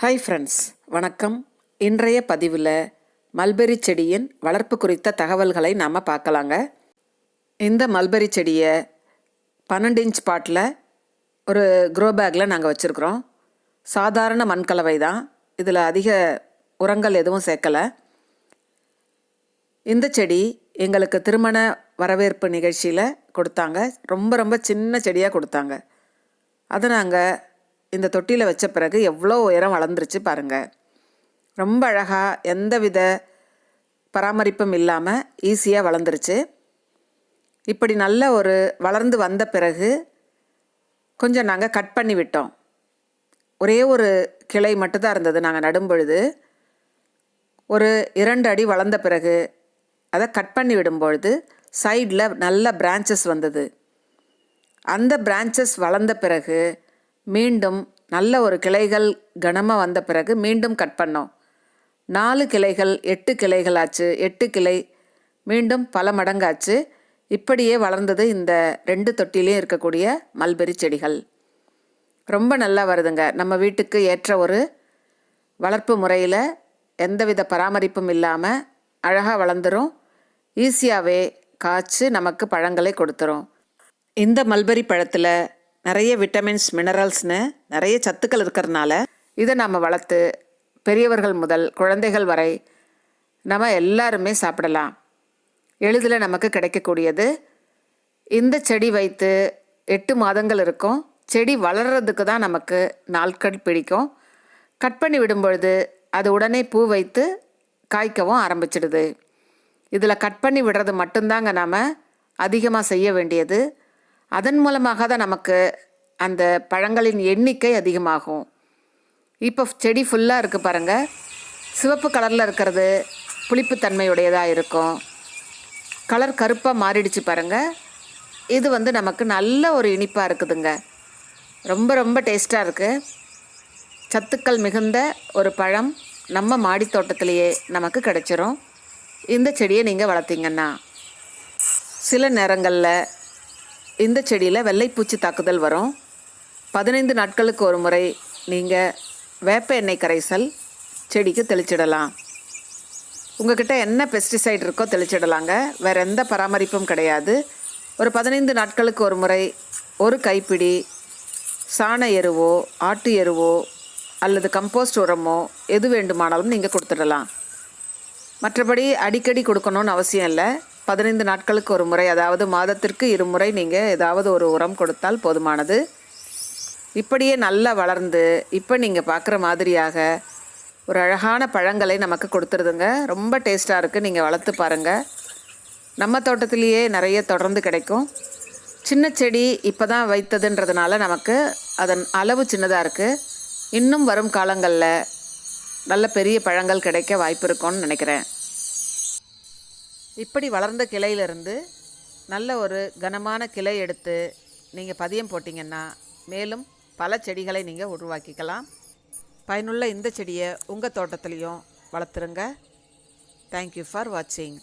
Hi friends வணக்கம். இன்றைய பதிவில் மல்பெரி செடியின் வளர்ப்பு குறித்த தகவல்களை நாம் பார்க்கலாங்க. இந்த மல்பெரி செடியை பன்னெண்டு இன்ச் பாட்டில் ஒரு க்ரோ பேக்கில் நாங்கள் வச்சுருக்குறோம். சாதாரண மண்கலவை தான். இதில் அதிக உரங்கள் எதுவும் சேர்க்கலை. இந்த செடி எங்களுக்கு திருமண வரவேற்பு நிகழ்ச்சியில் கொடுத்தாங்க. ரொம்ப ரொம்ப சின்ன செடியாக கொடுத்தாங்க. அதை நாங்கள் இந்த தொட்டியில் வச்ச பிறகு எவ்வளோ உயரம் வளர்ந்துருச்சு பாருங்கள் ரொம்ப அழகாக எந்தவித பராமரிப்பும் இல்லாமல் ஈஸியாக வளர்ந்துருச்சு. இப்படி நல்ல ஒரு வளர்ந்து வந்த பிறகு கொஞ்சம் நாங்கள் கட் பண்ணி விட்டோம். ஒரே ஒரு கிளை மட்டும்தான் இருந்தது நாங்கள் நடும் பொழுது. ஒரு இரண்டு அடி வளர்ந்த பிறகு அதை கட் பண்ணி விடும்பொழுது சைடில் நல்ல பிரான்ச்சஸ் வந்தது. அந்த பிரான்ச்சஸ் வளர்ந்த பிறகு மீண்டும் நல்ல ஒரு கிளைகள் கனமாக வந்த பிறகு மீண்டும் கட் பண்ணோம். நாலு கிளைகள் எட்டு கிளைகள் ஆச்சு. எட்டு கிளை மீண்டும் பல மடங்காச்சு. இப்படியே வளர்ந்தது இந்த ரெண்டு தொட்டிலையும் இருக்கக்கூடிய மல்பெரி செடிகள். ரொம்ப நல்லா வருதுங்க. நம்ம வீட்டுக்கு ஏற்ற ஒரு வளர்ப்பு முறையில் எந்தவித பராமரிப்பும் இல்லாமல் அழகாக வளர்ந்துரும். ஈஸியாகவே காய்ச்சி நமக்கு பழங்களை கொடுத்துரும். இந்த மல்பெரி பழத்தில் நிறைய விட்டமின்ஸ் மினரல்ஸ்னு நிறைய சத்துக்கள் இருக்கிறதுனால இதை நம்ம வளர்த்து பெரியவர்கள் முதல் குழந்தைகள் வரை நம்ம எல்லாருமே சாப்பிடலாம். எளிதில் நமக்கு கிடைக்கக்கூடியது இந்த செடி வைத்து எட்டு மாதங்கள் இருக்கும். செடி வளர்கிறதுக்கு தான் நமக்கு நாட்கள் பிடிக்கும். கட் பண்ணி விடும்பொழுது அது உடனே பூ வைத்து காய்க்கவும் ஆரம்பிச்சிடுது. இதில் கட் பண்ணி விடுறது மட்டும்தாங்க நாம் அதிகமாக செய்ய வேண்டியது. அதன் மூலமாக தான் நமக்கு அந்த பழங்களின் எண்ணிக்கை அதிகமாகும். இப்போ செடி ஃபுல்லாக இருக்குது பாருங்கள் சிவப்பு கலரில் இருக்கிறது புளிப்புத்தன்மையுடையதாக இருக்கும். கலர் கருப்பாக மாறிடுச்சு பாருங்கள் இது வந்து நமக்கு நல்ல ஒரு இனிப்பாக இருக்குதுங்க. ரொம்ப ரொம்ப டேஸ்ட்டாக இருக்குது சத்துக்கள் மிகுந்த ஒரு பழம் நம்ம மாடி தோட்டத்திலேயே நமக்கு கிடச்சிரும். இந்த செடியை நீங்கள் வளர்த்தீங்கன்னா சில நேரங்களில் இந்த செடியில் வெள்ளைப்பூச்சி தாக்குதல் வரும். பதினைந்து நாட்களுக்கு ஒரு முறை நீங்கள் வேப்ப எண்ணெய் கரைசல் செடிக்கு தெளிச்சிடலாம். உங்ககிட்ட என்ன பெஸ்டிசைட் இருக்கோ தெளிச்சிடலாங்க. வேறு எந்த பராமரிப்பும் கிடையாது. ஒரு பதினைந்து நாட்களுக்கு ஒரு முறை ஒரு கைப்பிடி சாண எருவோ ஆட்டு எருவோ அல்லது கம்போஸ்ட் உரமோ எது வேண்டுமானாலும் நீங்கள் கொடுத்துடலாம். மற்றபடி அடிக்கடி கொடுக்கணும்னு அவசியம் இல்லை. பதினைந்து நாட்களுக்கு ஒரு முறை அதாவது மாதத்திற்கு இருமுறை நீங்கள் ஏதாவது ஒரு உரம் கொடுத்தால் போதுமானது. இப்படியே நல்லா வளர்ந்து இப்போ நீங்கள் பார்க்குற மாதிரியாக ஒரு அழகான பழங்களை நமக்கு கொடுத்துருதுங்க. ரொம்ப டேஸ்ட்டாக இருக்குது நீங்கள் வளர்த்து பாருங்கள் நம்ம தோட்டத்திலேயே நிறைய தொடர்ந்து கிடைக்கும். சின்ன செடி இப்போ தான் வைத்ததுன்றதுனால நமக்கு அதன் அளவு சின்னதாக இருக்குது இன்னும் வரும் காலங்களில் நல்ல பெரிய பழங்கள் கிடைக்க வாய்ப்பு இருக்கும்னு நினைக்கிறேன். இப்படி வளர்ந்த கிளையிலிருந்து நல்ல ஒரு கனமான கிளை எடுத்து நீங்கள் பதியம் போட்டிங்கன்னா மேலும் பல செடிகளை நீங்கள் உருவாக்கிக்கலாம். பயனுள்ள இந்த செடியை உங்கள் தோட்டத்துலேயும் வளர்த்துருங்க. தேங்க்யூ ஃபார் வாட்சிங்